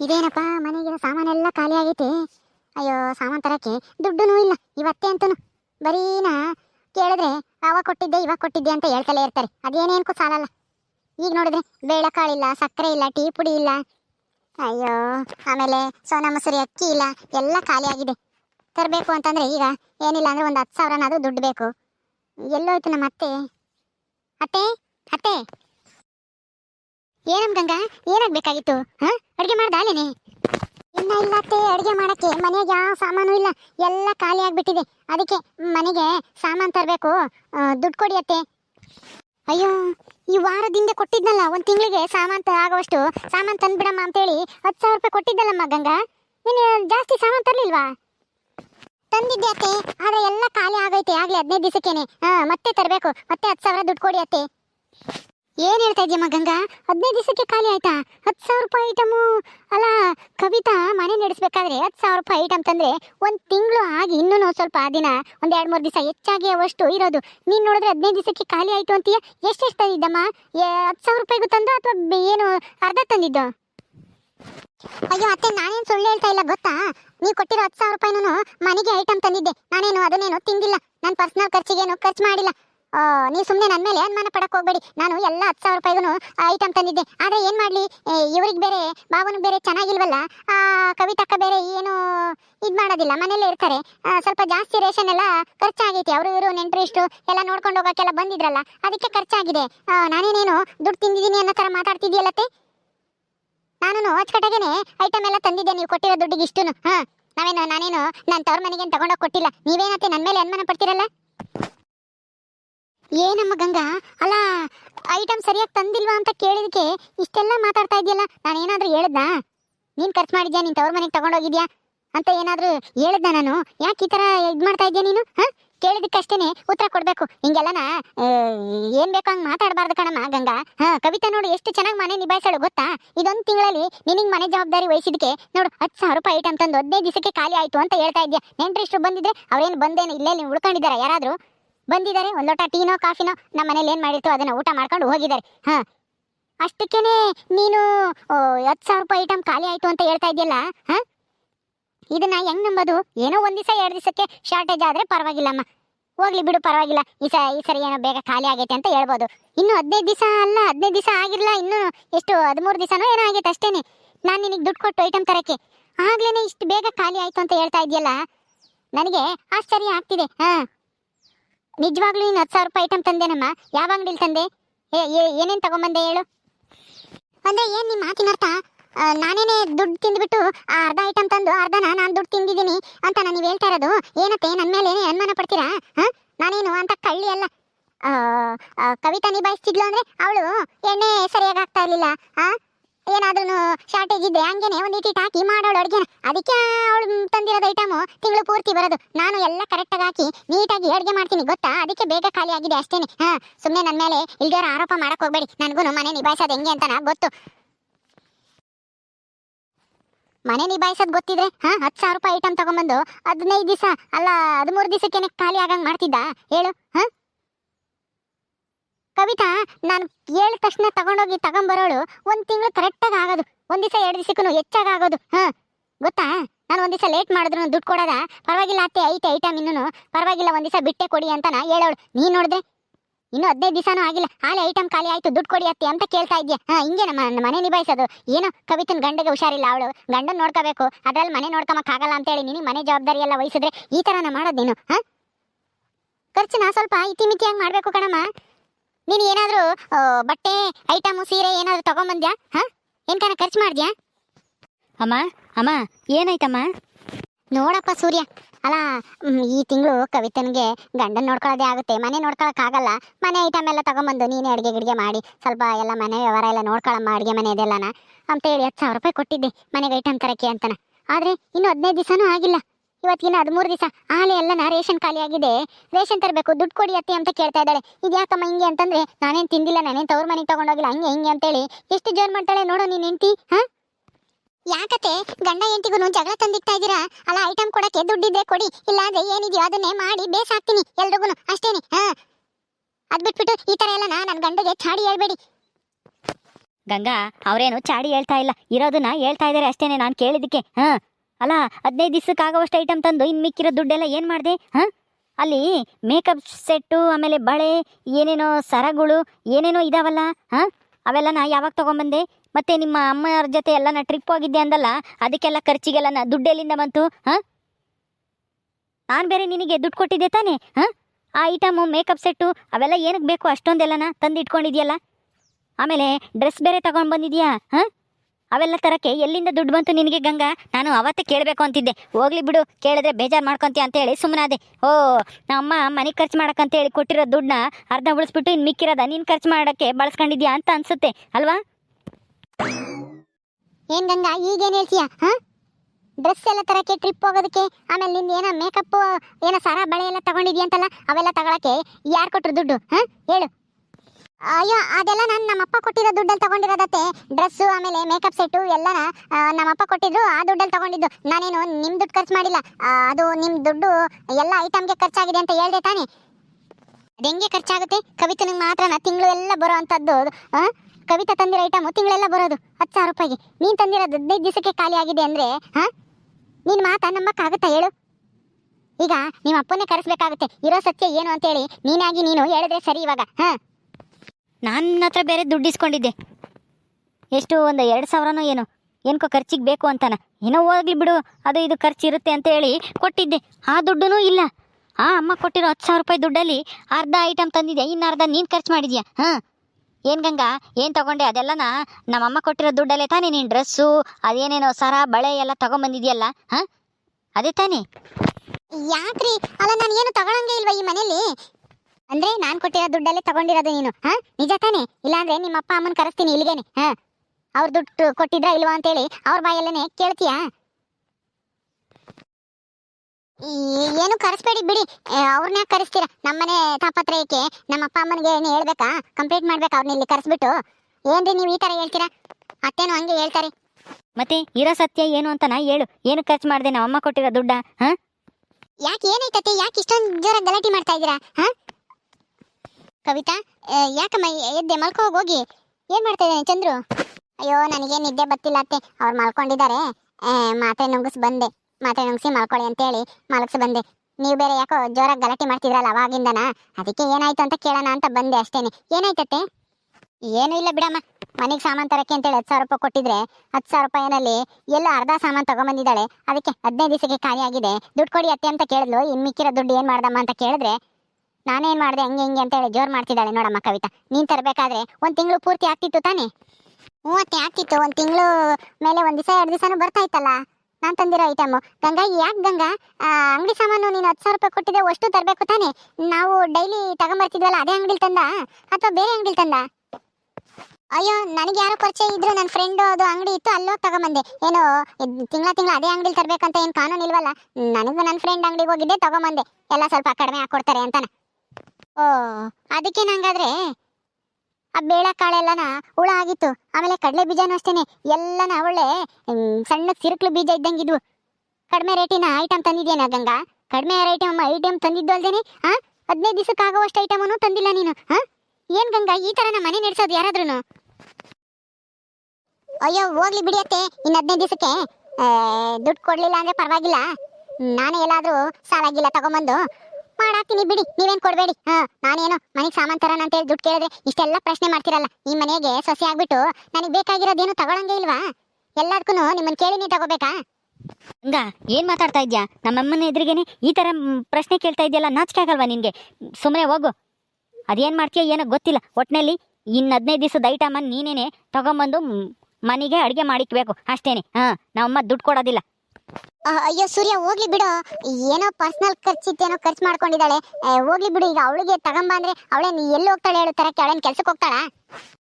ಇದೇನಪ್ಪ, ಮನೆಗಿರೋ ಸಾಮಾನೆಲ್ಲ ಖಾಲಿ ಆಗೈತೆ. ಅಯ್ಯೋ, ಸಾಮಾನು ತರಕ್ಕೆ ದುಡ್ಡು ಇಲ್ಲ, ಇವತ್ತೇ ಅಂತನು. ಬರೀನಾ, ಕೇಳಿದ್ರೆ ಅವಾಗ ಕೊಟ್ಟಿದ್ದೆ ಇವಾಗ ಕೊಟ್ಟಿದ್ದೆ ಅಂತ ಹೇಳ್ತಲೇ ಇರ್ತಾರೆ. ಅದೇನೇನಕ್ಕೂ ಸಾಲಲ್ಲ. ಈಗ ನೋಡಿದ್ರೆ ಬೇಳೆಕಾಳಿಲ್ಲ, ಸಕ್ಕರೆ ಇಲ್ಲ, ಟೀ ಪುಡಿ ಇಲ್ಲ. ಅಯ್ಯೋ, ಆಮೇಲೆ ಸೋನಾ ಮಸೂರಿ ಅಕ್ಕಿ ಇಲ್ಲ, ಎಲ್ಲ ಖಾಲಿ ಆಗಿದೆ. ತರಬೇಕು ಅಂತಂದ್ರೆ ಈಗ ಏನಿಲ್ಲ ಅಂದ್ರೆ ಒಂದು ಹತ್ತು ಸಾವಿರನಾದ್ರೂ ದುಡ್ಡು ಬೇಕು. ಎಲ್ಲೋಯ್ತು ನಮ್ಮ ಅತ್ತೆ. ಅತ್ತೆ ಅತ್ತೆ. ಏನಮ್ ಗಂಗಾ? ಏನಾಗ್ಬೇಕಾಗಿತ್ತು? ಹಾ? ಅಡುಗೆ ಇನ್ನ ಇಲ್ಲ ಅತ್ತೆ, ಅಡುಗೆ ಮಾಡಕ್ಕೆ. ಮನೆಗೆ ಯಾವ ಸಾಮಾನು ಇಲ್ಲ. ಎಲ್ಲ ಖಾಲಿ ಆಗ್ಬಿಟ್ಟಿದೆ. ಅದಕ್ಕೆ ಮನೆಗೆ ಸಾಮಾನು ತರಬೇಕು. ದುಡ್ಡು ಕೊಡಿ ಅತ್ತೆ. ಅಯ್ಯೋ, ಈ ವಾರದಿಂದ ಕೊಟ್ಟಿದ್ನಲ್ಲ, ಒಂದು ತಿಂಗಳಿಗೆ ಸಾಮಾನು ಆಗುವಷ್ಟು. ಸಾಮಾನು ತಂದ್ಬಿಡಮ್ಮ ಅಂತೇಳಿ ಹತ್ತು ಸಾವಿರ ರೂಪಾಯಿ ಕೊಟ್ಟಿದ್ದಲ್ಲಮ್ಮ ಗಂಗಾ? ನೀನು ಜಾಸ್ತಿ ಸಾಮಾನು ತರಲಿಲ್ವಾ? ತಂದಿದ್ದೆ ಅತ್ತೆ. ಆದ್ರೆ ಎಲ್ಲ ಖಾಲಿ ಆಗೈತೆ. ಆಗ್ಲಿ ಹದಿನೈದು ದಿವಸಕ್ಕೇನೆ. ಹಾ, ಮತ್ತೆ ತರಬೇಕು. ಮತ್ತೆ ಹತ್ತು ಸಾವಿರ ದುಡ್ಡು ಕೊಡಿ ಅತ್ತೆ. ಏನ್ ಹೇಳ್ತಾ ಇದೀಯಮ್ಮ ಗಂಗಾ? ಹದಿನೈದು ದಿವಸಕ್ಕೆ ಖಾಲಿ ಆಯ್ತಾ? ಹತ್ತು ಸಾವಿರ ರೂಪಾಯಿ ಐಟಮು. ಅಲ್ಲ ಕವಿತಾ ಮನೆ ನಡೆಸ್ಬೇಕಾದ್ರೆ ಹತ್ತು ಸಾವಿರ ರೂಪಾಯಿ ಐಟಮ್ ತಂದ್ರೆ ಒಂದು ತಿಂಗಳು ಆಗಿ ಇನ್ನೂ ಸ್ವಲ್ಪ ದಿನ ಒಂದ್ ಎರಡು ಮೂರು ದಿವಸ ಹೆಚ್ಚಾಗಿ ಅವಷ್ಟು ಇರೋದು. ನೀನ್ ನೋಡಿದ್ರೆ ಹದಿನೈದು ದಿವಸಕ್ಕೆ ಖಾಲಿ ಆಯ್ತು ಅಂತೀಯ? ಎಷ್ಟೆಷ್ಟು ತಂದಿದ್ದಮ್ಮ? ಹತ್ತು ಸಾವಿರ ರೂಪಾಯಿಗೂ ತಂದು ಅಥವಾ ಏನು ಅರ್ಧ ತಂದಿದ್ದು? ಅಯ್ಯೋ ಅತ್ತೆ ನಾನೇನು ಸುಳ್ಳು ಹೇಳ್ತಾ ಇಲ್ಲ ಗೊತ್ತಾ? ನೀವು ಕೊಟ್ಟಿರೋ ಹತ್ತು ಸಾವಿರ ರೂಪಾಯಿನೂ ಮನೆಗೆ ಐಟಮ್ ತಂದಿದ್ದೆ. ನಾನೇನು ಅದನ್ನೇನು ತಿಂದಿಲ್ಲ. ನನ್ನ ಪರ್ಸನಲ್ ಖರ್ಚಿಗೇನು ಖರ್ಚು ಮಾಡಿಲ್ಲ. ಆ, ನೀವು ಸುಮ್ಮನೆ ನನ್ನ ಮೇಲೆ ಅನುಮಾನ ಪಡಕ್ಕೆ ಹೋಗ್ಬೇಡಿ. ನಾನು ಎಲ್ಲ ಹತ್ತು ಸಾವಿರ ರೂಪಾಯಿಗೂ ಐಟಮ್ ತಂದಿದ್ದೆ. ಆದರೆ ಏನು ಮಾಡಲಿ? ಇವ್ರಿಗೆ ಬೇರೆ ಬಾಬನಿಗೆ ಬೇರೆ ಚೆನ್ನಾಗಿಲ್ವಲ್ಲ? ಕವಿತಕ್ಕ ಬೇರೆ ಏನು ಇದು ಮಾಡೋದಿಲ್ಲ. ಮನೇಲೇ ಇರ್ತಾರೆ. ಸ್ವಲ್ಪ ಜಾಸ್ತಿ ರೇಷನ್ ಎಲ್ಲ ಖರ್ಚಾಗೈತಿ. ಅವರು ಇವರು ನೆಂಟರು ಇಷ್ಟು ಎಲ್ಲ ನೋಡ್ಕೊಂಡು ಹೋಗೋಕ್ಕೆಲ್ಲ ಬಂದಿದ್ರಲ್ಲ? ಅದಕ್ಕೆ ಖರ್ಚಾಗಿದೆ. ನಾನೇನೇನು ದುಡ್ಡು ತಿಂದಿದ್ದೀನಿ ಅನ್ನೋ ಥರ ಮಾತಾಡ್ತಿದ್ದೀಯಲ್ಲತ್ತೆ ನಾನು ಅಚ್ಚಕಟಾಗೇನೆ ಐಟಮ್ ಎಲ್ಲ ತಂದಿದ್ದೆ. ನೀವು ಕೊಟ್ಟಿರೋ ದುಡ್ಡಿಗೆ ಇಷ್ಟು ಹಾಂ. ನಾವೇನು, ನಾನೇನು ನನ್ನ ತವ್ರ ಮನೆಗೆ ತಗೊಂಡೋಗಿ ಕೊಟ್ಟಿಲ್ಲ. ನೀವೇನತ್ತೆ ನನ್ನ ಮೇಲೆ ಅನುಮಾನ ಪಡ್ತೀರಲ್ಲ? ಏನಮ್ಮ ಗಂಗಾ, ಅಲ್ಲ ಐಟಮ್ ಸರಿಯಾಗಿ ತಂದಿಲ್ವಾ ಅಂತ ಕೇಳಿದಕ್ಕೆ ಇಷ್ಟೆಲ್ಲ ಮಾತಾಡ್ತಾ ಇದೆಯಲ್ಲ ನಾನು ಏನಾದರೂ ಹೇಳ್ದಾ ನೀನು ಖರ್ಚು ಮಾಡಿದ್ಯಾ, ನೀನು ತವ್ರ ಮನೆಗೆ ತಗೊಂಡೋಗಿದ್ಯಾ? ಅಂತ ಏನಾದರೂ ಹೇಳ್ದ ನಾನು? ಯಾಕೆ ಈ ಥರ ಇದು ಮಾಡ್ತಾ ಇದೆಯಾ ನೀನು, ಹಾಂ? ಕೇಳಿದಕ್ಕಷ್ಟೇನೆ ಉತ್ತರ ಕೊಡಬೇಕು. ಹಿಂಗೆಲ್ಲನ ಏನು ಏನ್ ಬೇಕೋ ಹಂಗೆ ಮಾತಾಡಬಾರ್ದು ಕಣಮ್ಮ, ಗಂಗಾ. ಹಾ, ಕವಿತಾ ನೋಡು, ಎಷ್ಟು ಚೆನ್ನಾಗಿ ಮನೆ ನಿಭಾಯಿಸೋಳು ಗೊತ್ತಾ? ಇದೊಂದು ತಿಂಗಳಲ್ಲಿ ನಿನಗೆ ಮನೆ ಜವಾಬ್ದಾರಿ ವಹಿಸಿದಕ್ಕೆ ನೋಡು, ಹತ್ತು ಸಾವಿರ ರೂಪಾಯಿ ಐಟಮ್ ತಂದು ಹದಿನೈದು ದಿವಸಕ್ಕೆ ಖಾಲಿ ಆಯ್ತು ಅಂತ ಹೇಳ್ತಾ ಇದ್ಯಾ. ನೆಂಟ್ರಿಷ್ಟು ಬಂದಿದ್ರೆ ಅವ್ರೇನು ಬಂದೇನು, ಇಲ್ಲೇ ನೀವು ಉಳ್ಕೊಂಡಿದ್ದಾರೆ ಯಾರಾದರೂ? ಬಂದಿದ್ದಾರೆ, ಒಂದು ಲೋಟ ಟೀನೋ, ಕಾಫಿನೋ ನಮ್ಮ ಮನೇಲಿ ಏನು ಮಾಡಿತ್ತು ಅದನ್ನ ಊಟ ಮಾಡ್ಕೊಂಡು ಹೋಗಿದ್ದಾರೆ. ಹಾಂ. ಅಷ್ಟಕ್ಕೇನೆ ನೀನು ಹತ್ತು ಸಾವಿರ ರೂಪಾಯಿ ಐಟಮ್ ಖಾಲಿ ಆಯ್ತು ಅಂತ ಹೇಳ್ತಾ ಇದೆಯಲ್ಲ ಹಾಂ? ಇದನ್ನ ಹೆಂಗ್ ನಂಬೋದು? ಏನೋ ಒಂದು ದಿವಸ, ಎರಡು ದಿವಸಕ್ಕೆ ಶಾರ್ಟೇಜ್ ಆದ್ರೆ ಪರವಾಗಿಲ್ಲಮ್ಮ ಹೋಗ್ಲಿ ಬಿಡು, ಪರವಾಗಿಲ್ಲ. ಈ ಸ, ಈ ಸರಿ ಏನೋ ಬೇಗ ಖಾಲಿ ಆಗೈತೆ ಅಂತ ಹೇಳ್ಬೋದು. ಇನ್ನು ಹದಿನೈದು ದಿವಸ ಅಲ್ಲ, ಹದಿನೈದು ದಿವಸ ಆಗಿರಲ್ಲ ಇನ್ನು ಎಷ್ಟು, ಹದಿಮೂರು ದಿವಸನೋ ಏನೋ ಆಗೈತೆ ಅಷ್ಟೇನೆ. ನಾನು ನಿನಗೆ ದುಡ್ಡು ಕೊಟ್ಟು ಐಟಮ್ ತರಕ್ಕೆ. ಆಗ್ಲೇ ಇಷ್ಟು ಬೇಗ ಖಾಲಿ ಆಯ್ತು ಅಂತ ಹೇಳ್ತಾ ಇದೆಯಲ್ಲ ನನಗೆ ಆಶ್ಚರ್ಯ ಆಗ್ತಿದೆ, ಹಾ. ನಿಜವಾಗ್ಲೂ ನೀನು ಹತ್ತು ಸಾವಿರ ರೂಪಾಯಿ ಐಟಮ್ ತಂದೇನಮ್ಮ? ಯಾವ ಅಂಗಡಿಲಿ ತಂದೆ? ಏನೇನು ತಗೊಂಬಂದೆ ಹೇಳು. ಅಂದರೆ ಏನು ನಿಮ್ಮ ಮಾತಿನ ಅರ್ಥ? ನಾನೇನೇ ದುಡ್ಡು ತಿಂದ್ಬಿಟ್ಟು ಆ ಅರ್ಧ ಐಟಮ್ ತಂದು ಅರ್ಧನ ನಾನು ದುಡ್ಡು ತಿಂದಿದ್ದೀನಿ ಅಂತ ನಾನು ನೀವು ಹೇಳ್ತಾ ಇರೋದು? ಏನತ್ತೆ? ನನ್ನ ಮೇಲೆ ಏನೇ ಅನುಮಾನ ಪಡ್ತೀರಾ? ಹಾಂ? ನಾನೇನು ಅಂತ ಕಳ್ಳಿ ಅಲ್ಲ. ಕವಿತಾ ನಿಭಾಯಿಸ್ತಿದ್ಲು ಅಂದರೆ ಅವಳು ಎಣ್ಣೆ ಸರಿಯಾಗಿ ಆಗ್ತಾ ಇರಲಿಲ್ಲ. ಆ ಏನಾದ್ರೂ ಶಾರ್ಟೇಜ್ ಇದ್ದೆ ಹಂಗೇನೆ ಒಂದು ಹಾಕಿ ಮಾಡೋಳು ಅಡುಗೆನ. ಅದಕ್ಕೆ ಅವಳು ತಂದಿರೋದು ಐಟಮು ತಿಂಗಳು ಪೂರ್ತಿ ಬರೋದು. ನಾನು ಎಲ್ಲ ಕರೆಕ್ಟಾಗಿ ಹಾಕಿ ನೀಟಾಗಿ ಅಡುಗೆ ಮಾಡ್ತೀನಿ, ಗೊತ್ತಾ? ಅದಕ್ಕೆ ಬೇಗ ಖಾಲಿ ಆಗಿದೆ ಅಷ್ಟೇನೆ. ಹಾ ಸುಮ್ಮನೆ ನನ್ನ ಮೇಲೆ ಈಗ ಆರೋಪ ಮಾಡಕ್ ಹೋಗ್ಬೇಡಿ. ನನಗೂ ಮನೆ ನಿಭಾಯಿಸೋದು ಹೆಂಗೆ ಅಂತ ಗೊತ್ತು. ಮನೆ ನಿಭಾಯಿಸೋದು ಗೊತ್ತಿದ್ರೆ, ಹಾ, ಹತ್ತು ಸಾವಿರ ರೂಪಾಯಿ ಐಟಮ್ ತೊಗೊಂಬಂದು ಹದಿನೈದು ದಿವಸ, ಅಲ್ಲ ಹದಿಮೂರು ದಿವಸಕ್ಕೆ ಖಾಲಿ ಆಗಂಗೆ ಮಾಡ್ತಿದ್ದ? ಹೇಳು, ಹಾ? ಕವಿತಾ, ನಾನು ಕೇಳಿದ ತಕ್ಷಣ ತಗೊಂಡೋಗಿ ತಗೊಂಬರೋಳು ಒಂದು ತಿಂಗಳು ಕರೆಕ್ಟಾಗಿ ಆಗೋದು. ಒಂದು ದಿವಸ ಎರಡು ದಿವಸಕ್ಕೂ ಹೆಚ್ಚಾಗಿ ಆಗೋದು. ಹಾ. ಗೊತ್ತಾ? ನಾನು ಒಂದು ದಿವಸ ಲೇಟ್ ಮಾಡಿದ್ರು ದುಡ್ಡು ಕೊಡೋದ? ಪರವಾಗಿಲ್ಲ ಅತ್ತೆ, ಐತೆ ಐಟಮ್ ಇನ್ನೂ ಪರವಾಗಿಲ್ಲ ಒಂದು ದಿವಸ ಬಿಟ್ಟೆ ಕೊಡಿ ಅಂತ ನಾ ಹೇಳೋಳು. ನೀನು ನೋಡಿದ್ರೆ ಇನ್ನು ಹದಿನೈದು ದಿವಸನೂ ಆಗಿಲ್ಲ. ಹಾಲೆ ಐಟಮ್ ಖಾಲಿ ಆಯ್ತು, ದುಡ್ಡು ಕೊಡಿ ಅತ್ತೆ ಅಂತ ಕೇಳ್ತಾ ಇದ್ಯಾ. ಹಾ, ಹಿಂಗೆ ನಮ್ಮ ಮನೆ ನಿಭಾಯಿಸೋದು. ಏನೋ ಕವಿತನ ಗಂಡಗೆ ಹುಷಾರಿಲ್ಲ ಅವಳು. ಗಂಡನ್ ನೋಡ್ಕೋಬೇಕು. ಅದರಲ್ಲಿ ಮನೆ ನೋಡ್ಕೊಮಕ್ಕಾಗಲ್ಲ ಅಂತೇಳಿ ನಿನಗೆ ಮನೆ ಜವಾಬ್ದಾರಿ ಎಲ್ಲ ವಹಿಸಿದ್ರೆ ಈ ಥರನ ಮಾಡೋದು ನೀನು, ಹಾಂ? ಖರ್ಚು ನಾ ಸ್ವಲ್ಪ ಇತಿಮಿತಿಯಾಗಿ ಮಾಡಬೇಕು ಕಣಮ್ಮ. ನೀನು ಏನಾದರೂ ಬಟ್ಟೆ ಐಟಮು ಸೀರೆ ಏನಾದರೂ ತಗೊಂಬಂದ್ಯಾ? ಹಾ? ಏನ್ ಕಣ ಖರ್ಚು ಮಾಡಿದ್ಯಾ? ಅಮ್ಮ ಅಮ್ಮ ಏನಾಯ್ತಮ್ಮ? ನೋಡಪ್ಪ ಸೂರ್ಯ. ಅಲ್ಲ ಈ ತಿಂಗಳು ಕವಿತನಿಗೆ ಗಂಡನ ನೋಡ್ಕೊಳ್ಳೋದೇ ಆಗುತ್ತೆ. ಮನೆ ನೋಡ್ಕೊಳಕ್ಕಾಗಲ್ಲ ಮನೆ ಐಟಮ್ ಎಲ್ಲ ತಗೊಂಬಂದು ನೀನೇ ಅಡುಗೆ ಗಿಡಿಗೆ ಮಾಡಿ ಸ್ವಲ್ಪ ಎಲ್ಲ ಮನೆ ವ್ಯವಹಾರ ಎಲ್ಲ ನೋಡ್ಕೊಳಮ್ಮ ಅಡುಗೆ ಮನೆ ಇದೆಲ್ಲನ. ಅಂತೇಳಿ ಹತ್ತು ಸಾವಿರ ರೂಪಾಯಿ ಕೊಟ್ಟಿದ್ದೆ ಮನೆಗೆ ಐಟಮ್ ತರಕ್ಕೆ ಅಂತನ. ಆದರೆ ಇನ್ನು ಹದಿನೈದು ದಿವಸನೂ ಆಗಿಲ್ಲ. ಇವತ್ತಿನ ಹದಿಮೂರು ದಿವಸ ಆಲೆ ಎಲ್ಲನ ರೇಷನ್ ಖಾಲಿಯಾಗಿದೆ ರೇಷನ್ ತರಬೇಕು, ದುಡ್ಡು ಕೊಡಿ ಅತ್ತೆ ಅಂತ ಕೇಳ್ತಾ ಇದ್ದಾಳೆ. ಇದ್ಯಾಕಮ್ಮ ಹಿಂಗೆ ಅಂತಂದ್ರೆ ನಾನೇನು ತಿಂದಿಲ್ಲ, ನಾನೇನು ತವ್ರ ಮನೆಗೆ ತಗೊಂಡೋಗಿಲ್ಲ ಹಂಗೆ ಹಿಂಗೆ ಅಂತೇಳಿ ಎಷ್ಟು ಜೋರ್ ಮಾಡ್ತಾಳೆ ನೋಡು ನೀನು ಹೆಂಡತಿ, ಹಾ? ಯಾಕತೆ ಗಂಡ ಹೆಂಡತಿಗೂ ಜಗಳ ತಂದಿಕ್ತಾ ಇದ್ದೀರಾ? ಅಲ್ಲ ಐಟಮ್ ಕೊಡಕ್ಕೆ ದುಡ್ಡಿದ್ರೆ ಕೊಡಿ, ಇಲ್ಲಾಂದ್ರೆ ಏನಿದೆಯೋ ಅದನ್ನೇ ಮಾಡಿ ಬೇಸ್ ಹಾಕ್ತೀನಿ ಎಲ್ರಿಗೂ ಅಷ್ಟೇನೆ, ಹಾ? ಅದು ಬಿಟ್ಬಿಟ್ಟು ಈ ತರ ಎಲ್ಲ ನನ್ನ ಗಂಡಗೆ ಚಾಡಿ ಹೇಳ್ಬೇಡಿ. ಗಂಗಾ, ಅವರೇನು ಚಾಡಿ ಹೇಳ್ತಾ ಇಲ್ಲ, ಇರೋದನ್ನ ಹೇಳ್ತಾ ಇದ್ದಾರೆ ಅಷ್ಟೇನೆ ನಾನು ಕೇಳಿದ್ದಕ್ಕೆ, ಹಾ? ಅಲ್ಲ, ಹದಿನೈದು ದಿವ್ಸಕ್ಕೆ ಆಗೋವಷ್ಟು ಐಟಮ್ ತಂದು ಇನ್ನು ಮಿಕ್ಕಿರೋ ದುಡ್ಡೆಲ್ಲ ಏನು ಮಾಡಿದೆ? ಹಾಂ? ಅಲ್ಲಿ ಮೇಕಪ್ ಸೆಟ್ಟು ಆಮೇಲೆ ಬಳೆ, ಏನೇನೋ ಸರಗಳು, ಏನೇನೋ ಇದಾವಲ್ಲ, ಹಾಂ? ಅವೆಲ್ಲ ನಾ ಯಾವಾಗ ತೊಗೊಂಬಂದೆ? ಮತ್ತು ನಿಮ್ಮ ಅಮ್ಮವ್ರ ಜೊತೆ ಎಲ್ಲ ನಾ ಟ್ರಿಪ್ ಹೋಗಿದ್ದೆ ಅಂದಲ್ಲ, ಅದಕ್ಕೆಲ್ಲ ಖರ್ಚಿಗೆಲ್ಲ ನಾ ದುಡ್ಡೆಲ್ಲಿಂದ ಬಂತು, ಹಾಂ? ನಾನು ಬೇರೆ ನಿನಗೆ ದುಡ್ಡು ಕೊಟ್ಟಿದ್ದೆ ತಾನೇ, ಹಾಂ? ಆ ಐಟಮು ಮೇಕಪ್ ಸೆಟ್ಟು ಅವೆಲ್ಲ ಏನಕ್ಕೆ ಬೇಕು ಅಷ್ಟೊಂದೆಲ್ಲನ ತಂದು ಇಟ್ಕೊಂಡಿದ್ಯಲ್ಲ ಆಮೇಲೆ ಡ್ರೆಸ್ ಬೇರೆ ತಗೊಂಡು ಬಂದಿದ್ಯಾ ಹಾಂ? ಅವೆಲ್ಲ ತರಕ್ಕೆ ಎಲ್ಲಿಂದ ದುಡ್ಡು ಬಂತು ನಿನಗೆ, ಗಂಗಾ? ನಾನು ಅವತ್ತೇ ಕೇಳಬೇಕು ಅಂತಿದ್ದೆ. ಹೋಗ್ಲಿ ಬಿಡು, ಕೇಳಿದ್ರೆ ಬೇಜಾರು ಮಾಡ್ಕೊಂತೀಯ ಅಂತೇಳಿ ಸುಮ್ಮನಾದೆ ಓ, ನಮ್ಮ ಮನೆ ಖರ್ಚು ಮಾಡೋಕ್ಕಂತೇಳಿ ಕೊಟ್ಟಿರೋ ದುಡ್ಡನ್ನ ಅರ್ಧ ಉಳಿಸ್ಬಿಟ್ಟು ಇನ್ನು ಮಿಕ್ಕಿರೋದ ನೀನು ಖರ್ಚು ಮಾಡೋಕ್ಕೆ ಬಳಸ್ಕೊಂಡಿದ್ಯಾ ಅಂತ ಅನ್ಸುತ್ತೆ, ಅಲ್ವಾ? ಏನ್ ಗಂಗಾ, ಈಗೇನು ಹೇಳ್ತೀಯ, ಹಾ? ಡ್ರೆಸ್ ಎಲ್ಲ ತರಕ್ಕೆ ಟ್ರಿಪ್ ಹೋಗೋದಕ್ಕೆ, ಆಮೇಲೆ ನಿಂದು ಏನೋ ಮೇಕಪ್ ಏನೋ ಸರ ಬಳೆ ಎಲ್ಲ ತಗೊಂಡಿದ್ಯಂತಲ್ಲ ಅವೆಲ್ಲ ತಗೊಳಕ್ಕೆ ಯಾರು ಕೊಟ್ಟರು ದುಡ್ಡು, ಹಾ? ಹೇಳು. ಅಯ್ಯೋ, ಅದೆಲ್ಲ ನಾನು ನಮ್ಮಪ್ಪ ಕೊಟ್ಟಿರೋ ದುಡ್ಡಲ್ಲಿ ತಗೊಂಡಿರೋದತ್ತೆ. ಡ್ರೆಸ್ಸು, ಆಮೇಲೆ ಮೇಕಪ್ ಸೆಟ್ಟು ಎಲ್ಲನ ನಮ್ಮಪ್ಪ ಕೊಟ್ಟಿದ್ರು, ಆ ದುಡ್ಡಲ್ಲಿ ತಗೊಂಡಿದ್ದು. ನಾನೇನು ನಿಮ್ಮ ದುಡ್ಡು ಖರ್ಚು ಮಾಡಿಲ್ಲ. ಅದು ನಿಮ್ಮ ದುಡ್ಡು, ಎಲ್ಲ ಐಟಮ್ಗೆ ಖರ್ಚಾಗಿದೆ ಅಂತ ಹೇಳ್ದೆ ತಾನೇ. ಅದೆಂಗೆ ಖರ್ಚಾಗುತ್ತೆ? ಕವಿತನಿಗೆ ಮಾತ್ರನ ತಿಂಗಳು ಎಲ್ಲ ಬರೋ ಅಂಥದ್ದು? ಕವಿತಾ ತಂದಿರೋ ಐಟಮು ತಿಂಗಳೆಲ್ಲ ಬರೋದು, ಹತ್ತು ಸಾವಿರ ರೂಪಾಯಿಗೆ. ನೀನು ತಂದಿರೋದು ಹದಿನೈದು ದಿವಸಕ್ಕೆ ಖಾಲಿ ಆಗಿದೆ ಅಂದರೆ ಹಾಂ ನೀನು ಮಾತಾ ನಂಬಕ್ಕಾಗುತ್ತಾ ಹೇಳು? ಈಗ ನಿಮ್ಮ ಅಪ್ಪನೇ ಕರೆಸ್ಬೇಕಾಗುತ್ತೆ. ಇರೋ ಸತ್ಯ ಏನು ಅಂತೇಳಿ ನೀನಾಗಿ ನೀನು ಹೇಳಿದ್ರೆ ಸರಿ ಇವಾಗ, ಹಾ? ನನ್ನ ಹತ್ರ ಬೇರೆ ದುಡ್ಡು ಇಸ್ಕೊಂಡಿದ್ದೆ. ಎಷ್ಟು ಒಂದು ಎರಡು ಸಾವಿರನೋ ಏನೋ ಏನಕ್ಕೋ ಖರ್ಚಿಗೆ ಬೇಕು ಅಂತಾನೆ. ಏನೋ ಹೋಗ್ಲಿ ಬಿಡು, ಅದು ಇದು ಖರ್ಚು ಇರುತ್ತೆ ಅಂತ ಹೇಳಿ ಕೊಟ್ಟಿದ್ದೆ. ಆ ದುಡ್ಡು ಇಲ್ಲ. ಆ ಅಮ್ಮ ಕೊಟ್ಟಿರೋ ಹತ್ತು ಸಾವಿರ ರೂಪಾಯಿ ದುಡ್ಡಲ್ಲಿ ಅರ್ಧ ಐಟಮ್ ತಂದಿದ್ದೆ ಇನ್ನು ಅರ್ಧ ನೀನು ಖರ್ಚು ಮಾಡಿದ್ಯಾ? ಹಾಂ. ಏನು ಗಂಗಾ, ಏನು ತಗೊಂಡೆ? ಅದೆಲ್ಲನ ನಮ್ಮಮ್ಮ ಕೊಟ್ಟಿರೋ ದುಡ್ಡಲ್ಲೇ ತಾನೇ ನೀನು ಡ್ರೆಸ್ಸು, ಅದೇನೇನೋ ಸರ, ಬಳೆ ಎಲ್ಲ ತೊಗೊಂಬಂದಿದ್ಯಲ್ಲ, ಹಾಂ? ಅದೇ ತಾನೇ? ಯಾಕ್ರಿ? ಅಲ್ಲ, ನಾನು ಏನು ತಗೊಳಂಗೆ ಇಲ್ವಾ ಈ ಮನೇಲಿ? ಅಂದ್ರೆ ನಾನ್ ಕೊಟ್ಟಿರೋ ದುಡ್ಡಲ್ಲೇ ತಗೊಂಡಿರೋದು ನೀನು. ಹಾ? ನಿಜ ತಾನೇ? ಇಲ್ಲಾಂದ್ರೆ ನಿಮ್ಮ ಅಪ್ಪ ಅಮ್ಮನ ಕರೆಸ್ತೀನಿ ಇಲ್ಲಿಗೇನೆ. ಹಾ? ಅವ್ರ ದುಡ್ಡು ಕೊಟ್ಟಿದ್ರಾ ಇಲ್ವಾ ಅಂತೇಳಿ ಅವ್ರ ಬಾಯಲ್ಲೇನೆ ಕೇಳ್ತೀಯಾ? ಏನು ಕರೆಸ್ಬೇಡಿ ಬಿಡಿ. ಅವ್ರನ್ನ ಕರೆಸ್ತೀರಾ? ನಮ್ಮನೆ ತಾಪತ್ರಯಕ್ಕೆ ನಮ್ಮ ಅಪ್ಪ ಅಮ್ಮನಿಗೆ ಏನು ಹೇಳ್ಬೇಕಾ? ಕಂಪ್ಲೇಂಟ್ ಮಾಡ್ಬೇಕಾ ಅವ್ರನ್ನ ಇಲ್ಲಿ ಕರೆಸ್ಬಿಟ್ಟು? ಏನ್ರಿ ನೀವು ಈ ತರ ಹೇಳ್ತೀರಾ? ಅತ್ತೇನು ಹಂಗೆ ಹೇಳ್ತಾರೆ. ಮತ್ತೆ ಇರೋ ಸತ್ಯ ಏನು ಅಂತ ನಾ ಹೇಳು. ಏನು ಖರ್ಚು ಮಾಡಿದೆ ನಮ್ಮಮ್ಮ ಕೊಟ್ಟಿರೋ ದುಡ್ಡ? ಹಾ? ಯಾಕೆ ಏನೈತತಿ ಯಾಕೆ ಇಷ್ಟೊಂದು ಜೋರ ಗಲಾಟೆ ಮಾಡ್ತಾ ಇದ್ದೀರಾ? ಹಾ? ಕವಿತಾ ಯಾಕಮ್ಮ ಎದ್ದೆ ಮಲ್ಕೋಗಿ ಹೋಗಿ ಏನ್ ಮಾಡ್ತಾ ಇದ್ದಾನೆ ಚಂದ್ರು? ಅಯ್ಯೋ ನನಗೆ ನಿದ್ದೆ ಬತ್ತಿಲ್ಲ ಅತ್ತೆ. ಅವ್ರು ಮಲ್ಕೊಂಡಿದ್ದಾರೆ. ಆ, ಮಾತ್ರೆ ನುಂಗಿಸ್ ಬಂದೆ. ಮಾತ್ರೆ ನುಂಗಿಸಿ ಮಲ್ಕೊಳ್ಳಿ ಅಂತೇಳಿ ಮಲಗಿಸಿ ಬಂದೆ. ನೀವು ಬೇರೆ ಯಾಕೋ ಜೋರಾಗಿ ಗಲಾಟೆ ಮಾಡ್ತಿದ್ರಲ್ಲ ಅವಾಗಿಂದನ? ಅದಕ್ಕೆ ಏನಾಯ್ತು ಅಂತ ಕೇಳೋಣ ಅಂತ ಬಂದೆ ಅಷ್ಟೇನೆ. ಏನಾಯ್ತತ್ತೆ ಏನೂ ಇಲ್ಲ ಬಿಡಮ್ಮ. ಮನೆಗೆ ಸಾಮಾನು ತರಕ್ಕೆ ಅಂತೇಳಿ ಹತ್ತು ಸಾವಿರ ರೂಪಾಯಿ ಕೊಟ್ಟಿದ್ರೆ ಹತ್ತು ಸಾವಿರ ರೂಪಾಯಿನಲ್ಲಿ ಎಲ್ಲ ಅರ್ಧ ಸಾಮಾನು ತಗೊಂಬಂದಿದ್ದಾಳೆ. ಅದಕ್ಕೆ ಹದಿನೈದು ದಿವಸಕ್ಕೆ ಖಾಲಿ ಆಗಿದೆ ದುಡ್ಡು ಕೊಡಿ ಅತ್ತೆ ಅಂತ ಕೇಳಿದ್ಲು. ಇನ್ನು ಮಿಕ್ಕಿರೋ ದುಡ್ಡು ಏನು ಮಾಡ್ದಮ್ಮ ಅಂತ ಕೇಳಿದ್ರೆ ನಾನೇನು ಮಾಡಿದೆ? ಹಂಗೆ ಹಿಂಗೆ ಅಂತ ಹೇಳಿ ಜೋರ್ ಮಾಡ್ತಿದ್ದಾಳೆ ನೋಡಮ್ಮ ಕವಿತಾ. ನೀನ್ ತರಬೇಕಾದ್ರೆ ಒಂದು ತಿಂಗಳು ಪೂರ್ತಿ ಆಗ್ತಿತ್ತು ತಾನೇ? ಹ್ಞೂ ಅತ್ತೆ ಆಗ್ತಿತ್ತು. ಒಂದು ತಿಂಗಳು ಮೇಲೆ ಒಂದ್ ದಿವಸ ಎರಡು ದಿವಸನೂ ಬರ್ತಾ ಇತ್ತಲ್ಲ? ನಾನು ತಂದಿರೋ ಐಟಮು ಗಂಗಾ, ಯಾಕೆ ಗಂಗಾ? ಅಂಗಡಿ ಸಾಮಾನು ನೀನು ಹತ್ತು ಸಾವಿರ ರೂಪಾಯಿ ಕೊಟ್ಟಿದ್ದೆ ಅಷ್ಟು ತರಬೇಕು ತಾನೇ? ನಾವು ಡೈಲಿ ತಗೊಂಬರ್ತಿದ್ವಲ್ಲ, ಅದೇ ಅಂಗಡಿಲಿ ತಂದ? ಅಥವಾ ಬೇರೆ ಅಂಗಡಿಲಿ ತಂದ? ಅಯ್ಯೋ, ನನಗೆ ಯಾರೋ ಪರಿಚಯ ಇದ್ರು? ನನ್ನ ಫ್ರೆಂಡ್ ಅದು ಅಂಗಡಿ ಇತ್ತು, ಅಲ್ಲೋಗಿ ತಗೊಂಬಂದೆ. ಏನು ತಿಂಗಳ ತಿಂಗಳ ಅದೇ ಅಂಗಡಿಲಿ ತರಬೇಕಂತ ಏನು ಕಾನೂನು ಇಲ್ವಲ್ಲ? ನನಗೂ ನನ್ನ ಫ್ರೆಂಡ್ ಅಂಗಡಿಗೆ ಹೋಗಿದ್ದೆ, ತಗೊಂಬಂದೆ. ಎಲ್ಲ ಸ್ವಲ್ಪ ಕಡಿಮೆ ಹಾಕೊಡ್ತಾರೆ ಅಂತಾನ. ಓ, ಅದಕ್ಕೆ ನಂಗಾದ್ರೆ ಆ ಬೇಳೆ ಕಾಳೆಲ್ಲನ ಹುಳ ಆಗಿತ್ತು. ಆಮೇಲೆ ಕಡಲೆ ಬೀಜನೂ ಅಷ್ಟೇನೆ. ಎಲ್ಲನ ಒಳ್ಳೆ ಸಣ್ಣ ಸಿರುಕ್ಲು ಬೀಜ ಇದ್ದಂಗಿದ್ವು. ಕಡಿಮೆ ರೇಟಿನ ಐಟಮ್ ತಂದಿದ್ಯೇನ ಗಂಗಾ? ಕಡಿಮೆ ರೇಟಿನ ಐಟಮ್ ತಂದಿದ್ದು ಅಲ್ದೇನೆ ಹಾ ಹದಿನೈದು ದಿವಸಕ್ಕೆ ಆಗುವಷ್ಟು ಐಟಮನ್ನು ತಂದಿಲ್ಲ ನೀನು ಹಾ ಏನ್ ಗಂಗಾ, ಈ ತರ ಮನೆ ನಡೆಸೋದು ಯಾರಾದ್ರೂ ಅಯ್ಯೋ, ಹೋಗ್ಲಿ ಬಿಡಿಯತ್ತೆ ಇನ್ನು ಹದಿನೈದು ದಿವಸಕ್ಕೆ. ದುಡ್ಡು ಕೊಡ್ಲಿಲ್ಲ ಅಂದ್ರೆ ಪರವಾಗಿಲ್ಲ. ನಾನೇ ಎಲ್ಲಾದ್ರೂ ಸಾಲಾಗಿಲ್ಲ, ತಗೊಂಬಂದು. ಮಾಡಾಕ್ತೀನಿ ಬಿಡಿ, ನೀವೇನ್ ಕೊಡ್ಬೇಡಿ. ಹಾ, ನಾನೇನು ಮನೆಗೆ ಸಾಮಾನ್ ಅಂತ ಹೇಳಿ ದುಡ್ಡು ಕೇಳಿದ್ರೆ ಇಷ್ಟೆಲ್ಲ ಪ್ರಶ್ನೆ ಮಾಡ್ತಿರಲ್ಲ. ಈ ಮನೆಗೆ ಸೊಸೆ ಆಗ್ಬಿಟ್ಟು ನನಗೆ ಬೇಕಾಗಿರೋದೇನು ತಗೊಳಂಗೆ ಇಲ್ವಾ? ಎಲ್ಲದಕ್ಕೂ ನಿಮ್ಮನ್ನ ಕೇಳಿನೇ ತಗೋಬೇಕಾ? ಹಂಗ ಏನ್ ಮಾತಾಡ್ತಾ ಇದ್ಯಾ? ನಮ್ಮಮ್ಮನ ಎದುರಿಗೇನೆ ಈ ತರ ಪ್ರಶ್ನೆ ಕೇಳ್ತಾ ಇದೆಯಲ್ಲ, ನಾಚಿಕೆ ಆಗಲ್ವಾ ನಿನ್ಗೆ? ಸುಮ್ಮನೆ ಹೋಗು. ಅದೇನ್ ಮಾಡ್ತೀಯ ಏನೋ ಗೊತ್ತಿಲ್ಲ. ಒಟ್ನಲ್ಲಿ ಇನ್ನು ಹದಿನೈದು ದಿವಸದ ಐಟಮ್ ನೀನೇನೆ ತಗೊಂಬಂದು ಮನೆಗೆ ಅಡುಗೆ ಮಾಡಿಕ್ಬೇಕು ಅಷ್ಟೇನೆ. ಹಾ, ನಮ್ಮಮ್ಮ ದುಡ್ಡು ಕೊಡೋದಿಲ್ಲ. ಅಯ್ಯೋ, ಸೂರ್ಯ, ಹೋಗ್ಲಿ ಬಿಡು. ಏನೋ ಪರ್ಸನಲ್ ಖರ್ಚಿತ್ತೇನೋ ಖರ್ಚು ಮಾಡ್ಕೊಂಡಿದ್ದಾಳೆ. ಹೋಗ್ಲಿ ಬಿಡು, ಈಗ ಅವಳಿಗೆ ತಗೊಂಬ ಅಂದ್ರೆ ಅವಳೇನು ಎಲ್ಲಿ ಹೋಗ್ತಾಳೆ ಹೇಳು, ತರಕ್ಕೆ ಅವಳೇನು ಕೆಲ್ಸಕ್ಕೆ ಹೋಗ್ತಾಳ?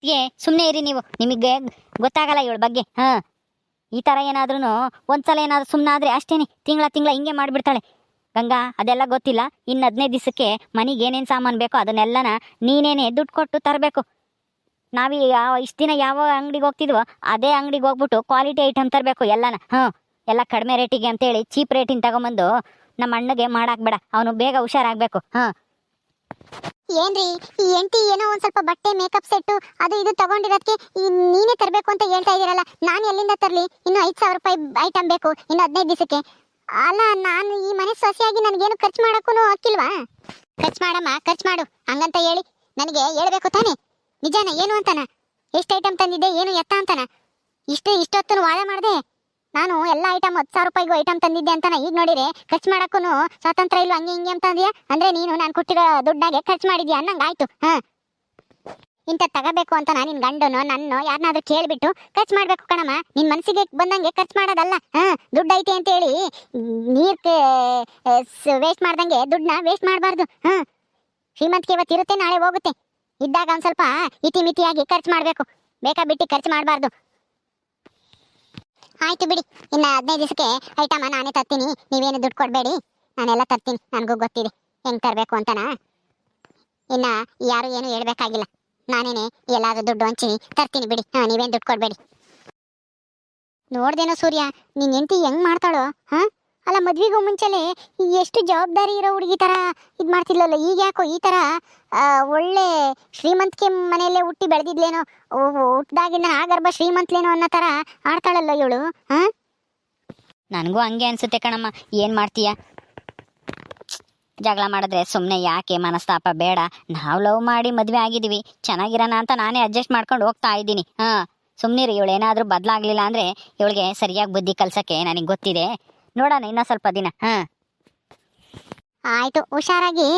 ಏ ಸುಮ್ಮನೆ ಇರಿ ನೀವು. ನಿಮಗೆ ಗೊತ್ತಾಗಲ್ಲ ಇವಳ ಬಗ್ಗೆ. ಹಾ. ಈ ಥರ ಏನಾದ್ರೂ ಒಂದ್ಸಲ ಏನಾದ್ರು ಸುಮ್ಮನಾದ್ರೆ ಅಷ್ಟೇನೆ. ತಿಂಗಳ ತಿಂಗಳ ಹಿಂಗೆ ಮಾಡಿಬಿಡ್ತಾಳೆ. ಗಂಗಾ, ಅದೆಲ್ಲ ಗೊತ್ತಿಲ್ಲ. ಇನ್ನು ಹದಿನೈದು ದಿವಸಕ್ಕೆ ಮನೆಗೆ ಏನೇನು ಸಾಮಾನು ಬೇಕೋ ಅದನ್ನೆಲ್ಲನ ನೀನೇನೆ ದುಡ್ಡು ಕೊಟ್ಟು ತರಬೇಕು. ನಾವು ಯಾವ ಇಷ್ಟು ದಿನ ಯಾವ ಅಂಗಡಿಗೆ ಹೋಗ್ತಿದ್ವೋ, ಅದೇ ಅಂಗಡಿಗೆ ಹೋಗ್ಬಿಟ್ಟು ಕ್ವಾಲಿಟಿ ಐಟಮ್ ತರಬೇಕು ಎಲ್ಲನ. ಹಾಂ ಎಲ್ಲ ಕಡಿಮೆ ರೇಟಿಗೆ ಅಂತೇಳಿ ಚೀಪ್ ರೇಟಿನ ತಗೊಂಬಂದು ನಮ್ಮ ಅಣ್ಣಗೆ ಮಾಡಾಕ್ಬೇಡ. ಅವನು ಬೇಗ ಹುಷಾರಾಗಬೇಕು. ಹಾಂ. ಏನ್ರಿ, ಈ ಎಂಟಿ ಏನೋ ಒಂದ್ ಸ್ವಲ್ಪ ಬಟ್ಟೆ ಮೇಕಪ್ ಸೆಟ್ಟು ಅದು ಇದು ತಗೊಂಡಿರೋದಕ್ಕೆ ನೀನೇ ತರಬೇಕು ಅಂತ ಹೇಳ್ತಾ ಇದೀರಲ್ಲ ನಾನು ಎಲ್ಲಿಂದ ತರಲಿ? ಇನ್ನು ಐದು ಸಾವಿರ ರೂಪಾಯಿ ಐಟಮ್ ಬೇಕು, ಇನ್ನು ಹದಿನೈದು ದಿವಸಕ್ಕೆ. ಅಲ್ಲ, ನಾನು ಈ ಮನೆ ಸೊಸೆಯಾಗಿ ನನಗೇನು ಖರ್ಚು ಮಾಡೋಕ್ಕೂ ಹಾಕಿಲ್ವಾ ಖರ್ಚು ಮಾಡಮ್ಮ, ಖರ್ಚು ಮಾಡು. ಹಂಗಂತ ಹೇಳಿ ನನಗೆ ಹೇಳ್ಬೇಕು ತಾನೆ. ನಿಜಾನ, ಏನು ಅಂತಾನ? ಎಷ್ಟು ಐಟಮ್ ತಂದಿದ್ದೆ, ಏನು ಎತ್ತ ಅಂತಾನ? ಇಷ್ಟು ಇಷ್ಟೊತ್ತು ವಾದ ಮಾಡಿದೆ. ನಾನು ಎಲ್ಲ ಐಟಮ್ ಹತ್ತು ಸಾವಿರ ರೂಪಾಯಿಗೂ ಐಟಮ್ ತಂದಿದ್ದೆ ಅಂತ ಈಗ ನೋಡಿರೆ ಖರ್ಚು ಮಾಡೋಕ್ಕೂ ಸ್ವಾತಂತ್ರ್ಯ ಇಲ್ಲ ಹಂಗೆ ಹಿಂಗೆ ಅಂತ ಅಂದ್ಯಾ? ಅಂದ್ರೆ ನೀನು ನಾನು ಕೊಟ್ಟಿರೋ ದುಡ್ಡಾಗೆ ಖರ್ಚು ಮಾಡಿದ್ಯಾ ಅನ್ನಂಗೆ ಆಯ್ತು. ಹಾಂ. ಇಂಥ ತಗೋಬೇಕು ಅಂತ ನಾನು ನಿನ್ನ ಗಂಡನೋ, ನನ್ನ ಯಾರನ್ನಾದ್ರೂ ಕೇಳಿಬಿಟ್ಟು ಖರ್ಚು ಮಾಡಬೇಕು ಕಣಮ್ಮ. ನಿನ್ನ ಮನಸ್ಸಿಗೆ ಬಂದಂಗೆ ಖರ್ಚು ಮಾಡೋದಲ್ಲ. ಹಾಂ, ದುಡ್ಡು ಐತೆ ಅಂತ ಹೇಳಿ ನೀರ್ ವೇಸ್ಟ್ ಮಾಡ್ದಂಗೆ ದುಡ್ಡನ್ನ ವೇಸ್ಟ್ ಮಾಡಬಾರ್ದು. ಹಾಂ. ಶ್ರೀಮಂತಿಕೆ ಇವತ್ತು ಇರುತ್ತೆ, ನಾಳೆ ಹೋಗುತ್ತೆ. ಇದ್ದಾಗ ಒಂದು ಸ್ವಲ್ಪ ಇತಿಮಿತಿಯಾಗಿ ಖರ್ಚು ಮಾಡಬೇಕು. ಬೇಕಾ ಬಿಟ್ಟು ಖರ್ಚು ಮಾಡಬಾರ್ದು. ಆಯ್ತು ಬಿಡಿ. ಇನ್ನ ಹದಿನೈದು ದಿವಸಕ್ಕೆ ಐಟಮ ನಾನೇ ತರ್ತೀನಿ. ನೀವೇನು ದುಡ್ಡು ಕೊಡಬೇಡಿ. ನಾನೆಲ್ಲ ತರ್ತೀನಿ. ನನಗೂ ಗೊತ್ತಿದೆ. ಹೆಂಗ್ ತರಬೇಕು ಅಂತನಾ? ಇನ್ನ ಯಾರು ಏನು ಹೇಳ್ಬೇಕಾಗಿಲ್ಲ. ನಾನೇನೆ ಎಲ್ಲಾದ್ರೂ ದುಡ್ಡು ಹಂಚಿನಿ. ತರ್ತೀನಿ ಬಿಡಿ. ಹಾ, ನೀವೇನು ದುಡ್ಡು ಕೊಡಬೇಡಿ. ನೋಡ್ದೇನೋ ಸೂರ್ಯ. ನಿನ್ ಹೆಂಡತಿ ಹೆಂಗ್ ಮಾಡ್ತಾಳೋ? ಹಾ? ಅಲ್ಲ ಮದ್ವಿಗೂ ಮುಂಚೆಲೆ ಎಷ್ಟು ಜವಾಬ್ದಾರಿ ಇರೋ ಹುಡುಗಿ ತರ ಇದ್ ಮಾಡ್ತಿಲ್ಲಲ್ಲ ಈಗ ಯಾಕೋ ಈ ಆ, ಒಳ್ಳೆ ಶ್ರೀಮಂತಿಕೆ ಮನೆಯಲ್ಲೇ ಹುಟ್ಟಿ ಬೆಳೆದಿದ್ಲೇನೋ ಹುಟ್ಟಿದಾಗಿಂದ ಆ ಗರ್ಭ ಶ್ರೀಮಂತ್ಲೇನೋ ಅನ್ನೋ ಥರ ಆಡ್ತಾಳಲ್ಲ ಇವಳು ಹಾ ನನಗೂ ಹಂಗೆ ಅನ್ಸುತ್ತೆ ಕಣಮ್ಮ ಏನು ಮಾಡ್ತೀಯ? ಜಗಳ ಮಾಡಿದ್ರೆ ಸುಮ್ಮನೆ ಯಾಕೆ ಮನಸ್ತಾಪ ಬೇಡ? ನಾವು ಲವ್ ಮಾಡಿ ಮದುವೆ ಆಗಿದ್ದೀವಿ ಚೆನ್ನಾಗಿರೋಣ ಅಂತ ನಾನೇ ಅಡ್ಜಸ್ಟ್ ಮಾಡ್ಕೊಂಡು ಹೋಗ್ತಾ ಇದ್ದೀನಿ ಹಾಂ ಸುಮ್ಮನಿರಿ ಇವಳು ಏನಾದರೂ ಬದಲಾಗಲಿಲ್ಲ ಅಂದರೆ ಇವಳಿಗೆ ಸರಿಯಾಗಿ ಬುದ್ಧಿ ಕಲ್ಸಕ್ಕೆ ನನಗೆ ಗೊತ್ತಿದೆ. ನೋಡೋಣ ಇನ್ನೂ ಸ್ವಲ್ಪ ದಿನ. ಹಾಂ ಆಯಿತು ಹುಷಾರಾಗಿ.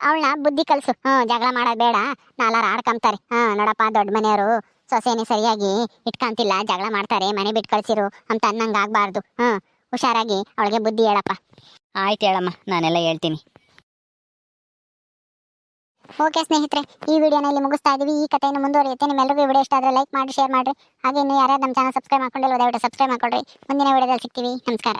ಅವಳನ್ನ ಬುದ್ಧಿ ಕಲಸು. ಹ್ಞೂ ಜಗಳ ಮಾಡೋದು ಬೇಡ. ನಾಲ್ಕು ಆಡ್ಕೊಂತಾರೆ ಹಾಂ ನೋಡಪ್ಪ ದೊಡ್ಡ ಮನೆಯವರು. ಸೊಸೆನೇ ಸರಿಯಾಗಿ ಇಟ್ಕೊಂತಿಲ್ಲ ಜಗಳ ಮಾಡ್ತಾರೆ ಮನೆ ಬಿಟ್ಟು ಕಳಿಸಿರು ಅಂತ ಅನ್ನಂಗೆ ಆಗಬಾರ್ದು. ಹಾಂ ಹುಷಾರಾಗಿ ಅವಳಿಗೆ ಬುದ್ಧಿ ಹೇಳಪ್ಪ. ಆಯ್ತು ಹೇಳಮ್ಮ ನಾನೆಲ್ಲ ಹೇಳ್ತೀನಿ. ಓಕೆ ಸ್ನೇಹಿತರೆ ಈ ವಿಡಿಯೋನ ಇಲ್ಲಿ ಮುಗಿಸ್ತಾ ಇದೀವಿ. ಈ ಕಥೆಯನ್ನು ಮುಂದುವರಿಯುತ್ತೆ. ನಿಮ್ಮೆಲ್ಲರಿಗೂ ವಿಡಿಯೋ ಇಷ್ಟ ಆದರೆ ಲೈಕ್ ಮಾಡಿ ಶೇರ್ ಮಾಡಿ ಹಾಗೆ ಇನ್ನು ಯಾರ್ಯಾರು ನಮ್ಮ ಚಾನಲ್ ಸಬ್ಸ್ಕ್ರೈಬ್ ಮಾಡ್ಕೊಂಡಿಲ್ಲ ದಯವಿಟ್ಟು ಸಬ್ಸ್ಕ್ರೈಬ್ ಮಾಡ್ಕೊಳ್ರಿ. ಮುಂದಿನ ವಿಡಿಯೋದಲ್ಲಿ ಸಿಗ್ತೀವಿ. ನಮಸ್ಕಾರ.